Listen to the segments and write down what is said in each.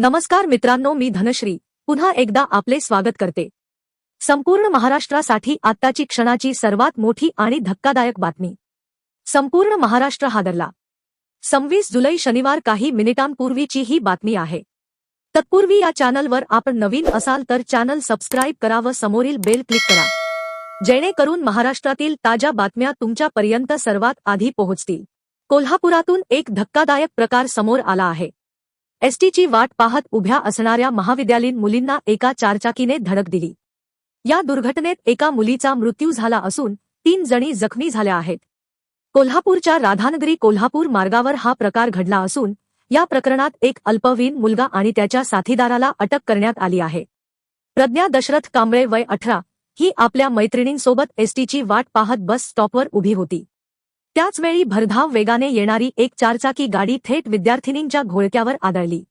नमस्कार मित्रांनो मी धनश्री. पुन्हा एकदा आपले स्वागत करते. संपूर्ण महाराष्ट्रासाठी आत्ताची क्षणाची सर्वात मोठी आणि धक्कादायक बातमी. संपूर्ण महाराष्ट्र हादरला. सव्वीस जुलै शनिवार काही मिनिटांपूर्वीची ही बातमी आहे. तत्पूर्वी या चॅनलवर आपण नवीन असाल तर चॅनल सबस्क्राईब करा व समोरील बेल क्लिक करा. जेणेकरून महाराष्ट्रातील ताज्या बातम्या तुमच्यापर्यंत सर्वात आधी पोहोचतील. कोल्हापुरातून एक धक्कादायक प्रकार समोर आला आहे. एसटीची वाट पाहत उभ्या असणाऱ्या महाविद्यालयीन मुलींना एका चारचाकीने धडक दिली. या दुर्घटनेत एका मुलीचा मृत्यू झाला असून तीन जणी जखमी झाल्या आहेत. कोल्हापूरच्या राधानगरी कोल्हापूर मार्गावर हा प्रकार घडला असून या प्रकरणात एक अल्पवीन मुलगा आणि त्याच्या साथीदाराला अटक करण्यात आली आहे. प्रज्ञा दशरथ कांबळे वय अठरा ही आपल्या मैत्रिणींसोबत एसटीची वाट पाहत बस स्टॉपवर उभी होती. त्याचवेळी भरधाव वेगाने येणारी एक चारचाकी गाडी थेट विद्यार्थिनींच्या घोळक्यावर आदळली.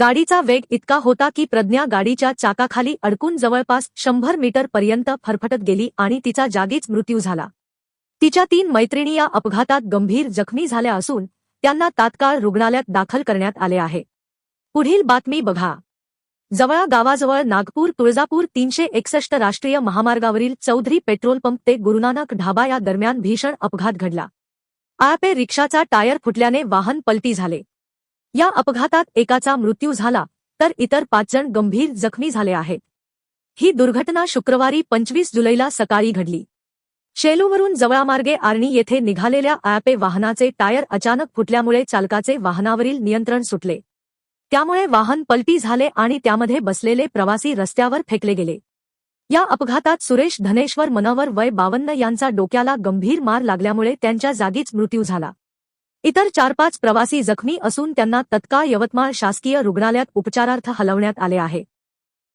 गाडीचा वेग इतका होता की प्रज्ञा गाडीच्या चाकाखाली अडकून जवळपास शंभर मीटर पर्यंत फरफटत गेली आणि तिचा जागीच मृत्यू झाला. तिच्या तीन मैत्रिणी या अपघातात गंभीर जखमी झाल्या असून त्यांना तात्काळ रुग्णालयात दाखल करण्यात आले आहे. पुढील बातमी बघा. जवळा गावाजवळ नागपूर तुळजापूर तीनशे एकसष्ट राष्ट्रीय महामार्गावरील चौधरी पेट्रोल पंप ते गुरुनानक ढाबा या दरम्यान भीषण अपघात घडला. आपे रिक्षाचा टायर फुटल्याने वाहन पलटी झाले. या अपघातात एकाचा मृत्यू झाला तर इतर पाच जण गंभीर जखमी झाले आहेत. ही दुर्घटना शुक्रवारी पंचवीस जुलैला सकाळी घडली. शेलूवरून जवळामार्गे आर्णी येथे निघालेल्या आपे वाहनाचे टायर अचानक फुटल्यामुळे चालकाचे वाहनावरील नियंत्रण सुटले. त्यामुळे वाहन पलटी झाले आणि त्यामध्ये बसलेले प्रवासी रस्त्यावर फेकले गेले. या अपघातात सुरेश धनेश्वर मनोवर वय बावन्न यांचा डोक्याला गंभीर मार लागल्यामुळे त्यांच्या जागीच मृत्यू झाला. इतर चार पाच प्रवासी जखमी असून त्यांना तत्काळ यवतमाळ शासकीय रुग्णालयात उपचारार्थ हलवण्यात आले आहे.